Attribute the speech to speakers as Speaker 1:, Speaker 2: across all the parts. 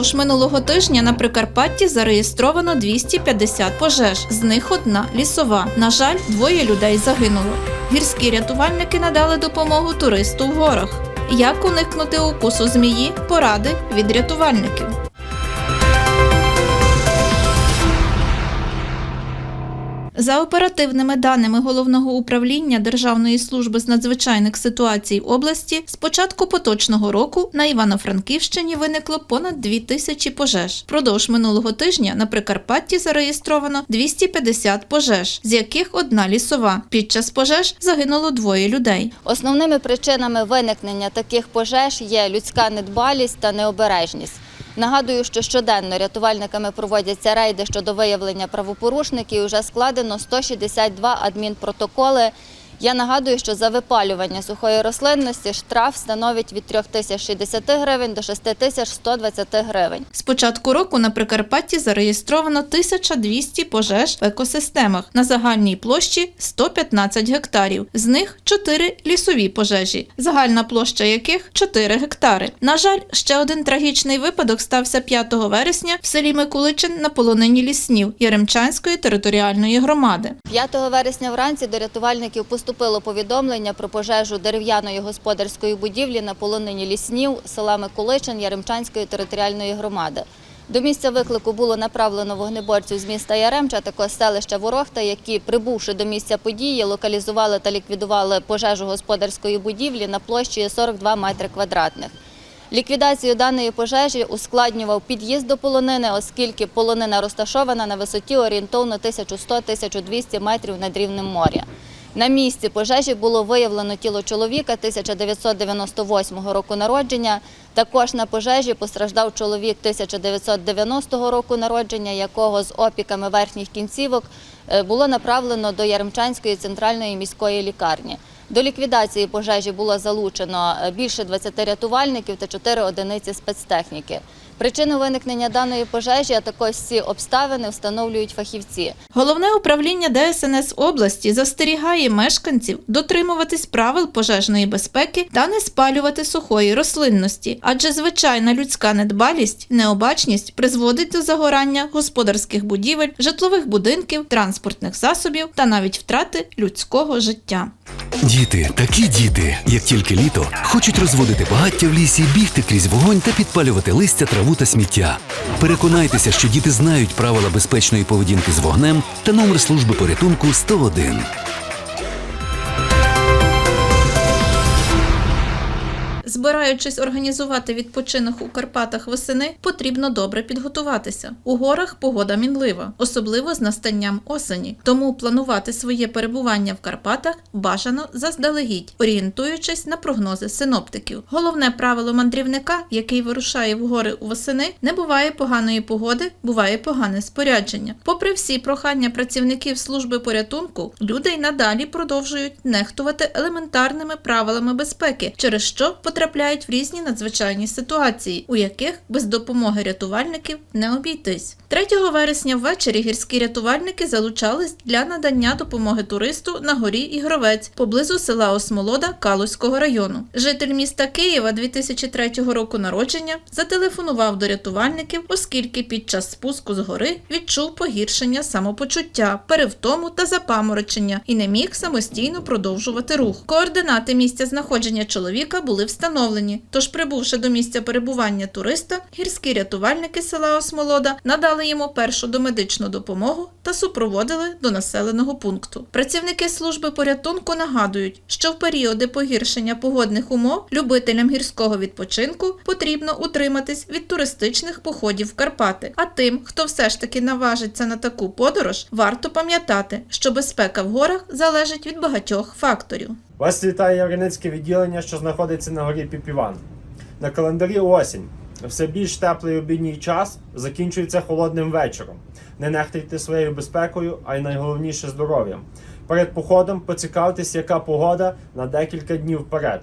Speaker 1: Впродовж минулого тижня на Прикарпатті зареєстровано 250 пожеж, з них одна лісова. На жаль, двоє людей загинуло. Гірські рятувальники надали допомогу туристу в горах. Як уникнути укусу змії? Поради від рятувальників. За оперативними даними головного управління Державної служби з надзвичайних ситуацій області, з початку поточного року на Івано-Франківщині виникло понад 2 тисячі пожеж. Впродовж минулого тижня на Прикарпатті зареєстровано 250 пожеж, з яких одна лісова. Під час пожеж загинуло двоє людей.
Speaker 2: Основними причинами виникнення таких пожеж є людська недбалість та необережність. Нагадую, що щоденно рятувальниками проводяться рейди щодо виявлення правопорушників. і Вже складено 162 адмінпротоколи. Я нагадую, що за випалювання сухої рослинності штраф становить від 3060 гривень до 6120 гривень.
Speaker 1: З початку року на Прикарпатті зареєстровано 1200 пожеж в екосистемах на загальній площі 115 гектарів. З них 4 лісові пожежі, загальна площа яких 4 гектари. На жаль, ще один трагічний випадок стався 5 вересня в селі Микуличин на полонині ліснів Яремчанської територіальної громади.
Speaker 2: 5 вересня вранці до рятувальників поступило повідомлення про пожежу дерев'яної господарської будівлі на полонині ліснів села Миколичин Яремчанської територіальної громади. До місця виклику було направлено вогнеборців з міста Яремча, також селища Ворохта, які, прибувши до місця події, локалізували та ліквідували пожежу господарської будівлі на площі 42 метри квадратних. Ліквідацію даної пожежі ускладнював під'їзд до полонини, оскільки полонина розташована на висоті орієнтовно 1100-1200 метрів над рівнем моря. На місці пожежі було виявлено тіло чоловіка 1998 року народження. Також на пожежі постраждав чоловік 1990 року народження, якого з опіками верхніх кінцівок е, було направлено до Яремчанської центральної міської лікарні. До ліквідації пожежі було залучено е, більше 20 рятувальників та 4 одиниці спецтехніки. Причину виникнення даної пожежі, а також всі обставини встановлюють фахівці.
Speaker 1: Головне управління ДСНС області застерігає мешканців дотримуватись правил пожежної безпеки та не спалювати сухої рослинності, адже звичайна людська недбалість, необачність призводить до загорання господарських будівель, житлових будинків, транспортних засобів та навіть втрати людського життя.
Speaker 3: Діти, такі діти, як тільки літо, хочуть розводити багаття в лісі, бігти крізь вогонь та підпалювати листя, траву та сміття. Переконайтеся, що діти знають правила безпечної поведінки з вогнем та номер служби порятунку 101.
Speaker 1: Збираючись організувати відпочинок у Карпатах восени, потрібно добре підготуватися. У горах погода мінлива, особливо з настанням осені. Тому планувати своє перебування в Карпатах бажано заздалегідь, орієнтуючись на прогнози синоптиків. Головне правило мандрівника, який вирушає в гори у восени, не буває поганої погоди, буває погане спорядження. Попри всі прохання працівників служби порятунку, люди й надалі продовжують нехтувати елементарними правилами безпеки, через що потрапляють в різні надзвичайні ситуації, у яких без допомоги рятувальників не обійтись. 3 вересня ввечері гірські рятувальники залучались для надання допомоги туристу на горі Ігровець поблизу села Осмолода Калузького району. Житель міста Києва 2003 року народження зателефонував до рятувальників, оскільки під час спуску з гори відчув погіршення самопочуття, перевтому та запаморочення і не міг самостійно продовжувати рух. Координати місця знаходження чоловіка були встановлені. Тож, прибувши до місця перебування туриста, гірські рятувальники села Осмолода надали йому першу домедичну допомогу та супроводили до населеного пункту. Працівники служби порятунку нагадують, що в періоди погіршення погодних умов любителям гірського відпочинку потрібно утриматись від туристичних походів в Карпати. А тим, хто все ж таки наважиться на таку подорож, варто пам'ятати, що безпека в горах залежить від багатьох факторів.
Speaker 4: Вас вітає Яриницьке відділення, що знаходиться на горі Піпіван. На календарі осінь. Все більш теплий обідній час закінчується холодним вечором. Не нехтуйте своєю безпекою, а й найголовніше здоров'ям. Перед походом поцікавтесь, яка погода на декілька днів вперед.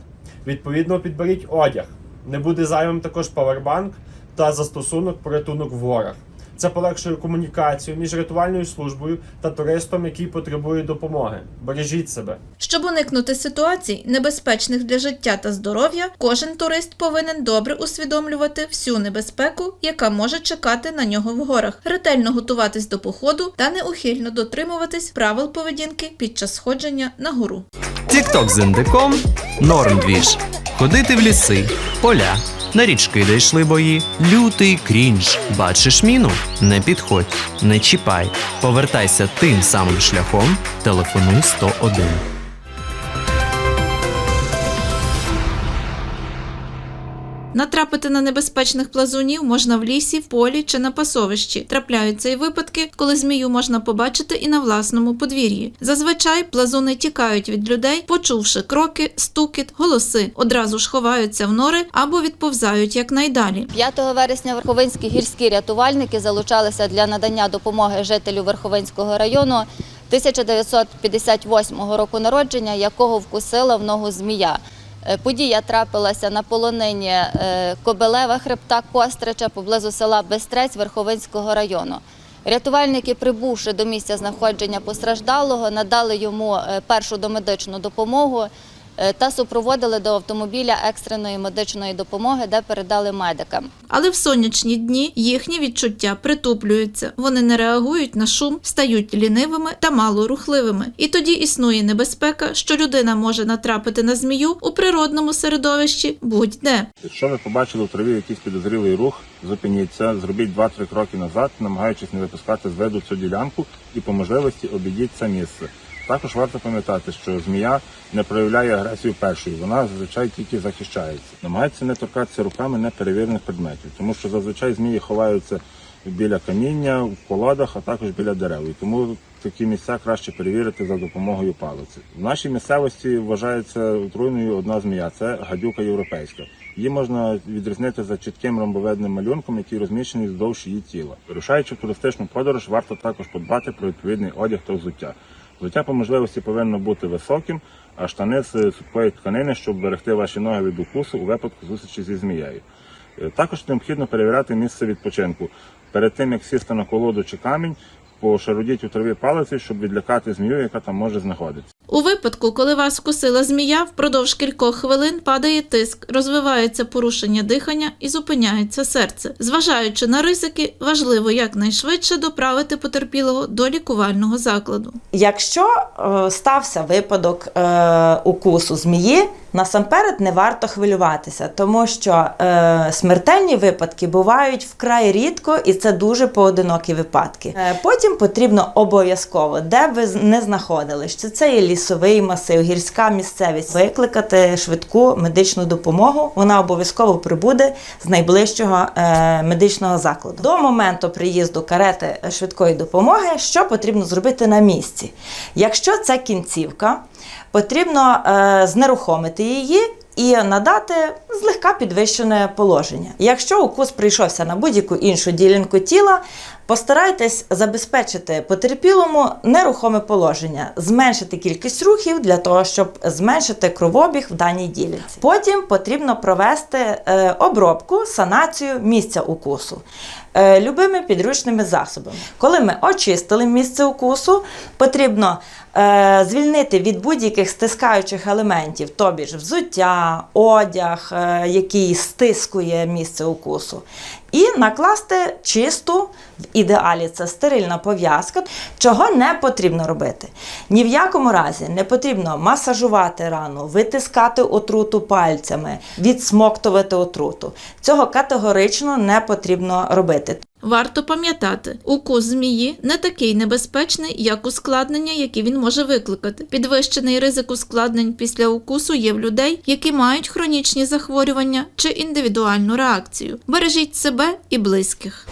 Speaker 4: Відповідно, підберіть одяг. Не буде зайвим також павербанк та застосунок порятунок в горах. Це полегшує комунікацію між рятувальною службою та туристом, який потребує допомоги. Бережіть себе.
Speaker 1: Щоб уникнути ситуацій, небезпечних для життя та здоров'я, кожен турист повинен добре усвідомлювати всю небезпеку, яка може чекати на нього в горах, ретельно готуватись до походу та неухильно дотримуватись правил поведінки під час сходження на гору.
Speaker 5: Тікток з індиком норм двіж. Ходити в ліси, поля, на річки, дійшли бої. Лютий крінж. Бачиш міну? Не підходь, не чіпай. Повертайся тим самим шляхом. Телефонуй 101.
Speaker 1: Натрапити на небезпечних плазунів можна в лісі, в полі чи на пасовищі. Трапляються і випадки, коли змію можна побачити і на власному подвір'ї. Зазвичай плазуни тікають від людей, почувши кроки, стукіт, голоси, одразу ж ховаються в нори або відповзають якнайдалі.
Speaker 2: 5 вересня верховинські гірські рятувальники залучалися для надання допомоги жителю Верховинського району 1958 року народження, якого вкусила в ногу змія. Е, Подія трапилася на полонині е, Кобелева хребта Кострича поблизу села Бестрець Верховинського району. Рятувальники, прибувши до місця знаходження постраждалого, надали йому е, першу домедичну допомогу та супроводили до автомобіля екстреної медичної допомоги, де передали медикам.
Speaker 1: Але в сонячні дні їхні відчуття притуплюються. Вони не реагують на шум, стають лінивими та малорухливими. І тоді існує небезпека, що людина може натрапити на змію у природному середовищі будь-де.
Speaker 6: Якщо ви побачили в траві якийсь підозрілий рух, зупиніться, зробіть 2-3 кроки назад, намагаючись не випускати з виду цю ділянку і по можливості обійдіть це місце. Також варто пам'ятати, що змія не проявляє агресію першою, вона зазвичай тільки захищається. Намагається не торкатися руками неперевірених предметів, тому що зазвичай змії ховаються біля каміння, в колодах, а також біля дерев. І тому такі місця краще перевірити за допомогою палиці. В нашій місцевості вважається отруйною одна змія це гадюка європейська. Її можна відрізнити за чітким ромбовидним малюнком, який розміщений вздовж її тіла. Вирушаючи в туристичну подорож, варто також подбати про відповідний одяг та взуття. Взуття по можливості повинно бути високим, а штани з сухої тканини, щоб берегти ваші ноги від укусу у випадку зустрічі зі змією. Е, Також необхідно перевіряти місце відпочинку. Перед тим як сісти на колоду чи камінь, пошарудіть у траві палиці, щоб відлякати змію, яка там може знаходитися.
Speaker 1: У випадку, коли вас вкусила змія, впродовж кількох хвилин падає тиск, розвивається порушення дихання і зупиняється серце. Зважаючи на ризики, важливо якнайшвидше доправити потерпілого до лікувального закладу.
Speaker 7: Якщо е, стався випадок е, укусу змії, насамперед не варто хвилюватися, тому що е, смертельні випадки бувають вкрай рідко, і це дуже поодинокі випадки. Е, потім потрібно обов'язково, де ви не знаходились, чи це є лісовий масив, гірська місцевість, викликати швидку медичну допомогу. Вона обов'язково прибуде з найближчого е, медичного закладу. До моменту приїзду карети швидкої допомоги, що потрібно зробити на місці? Якщо це кінцівка, потрібно е, знерухомити її. І надати злегка підвищене положення. Якщо укус прийшовся на будь-яку іншу ділянку тіла, постарайтесь забезпечити потерпілому нерухоме положення, зменшити кількість рухів для того, щоб зменшити кровобіг в даній ділянці. Потім потрібно провести е, обробку, санацію місця укусу е, любими підручними засобами. Коли ми очистили місце укусу, потрібно е, звільнити від будь-яких стискаючих елементів, тобі ж взуття, одяг, який стискує місце укусу. І накласти чисту, ідеалі це стерильна пов'язка, чого не потрібно робити. Ні в якому разі не потрібно масажувати рану, витискати отруту пальцями, відсмоктувати отруту. Цього категорично не потрібно робити.
Speaker 1: Варто пам'ятати, укус змії не такий небезпечний, як ускладнення, які він може викликати. Підвищений ризик ускладнень після укусу є в людей, які мають хронічні захворювання чи індивідуальну реакцію. Бережіть себе і близьких.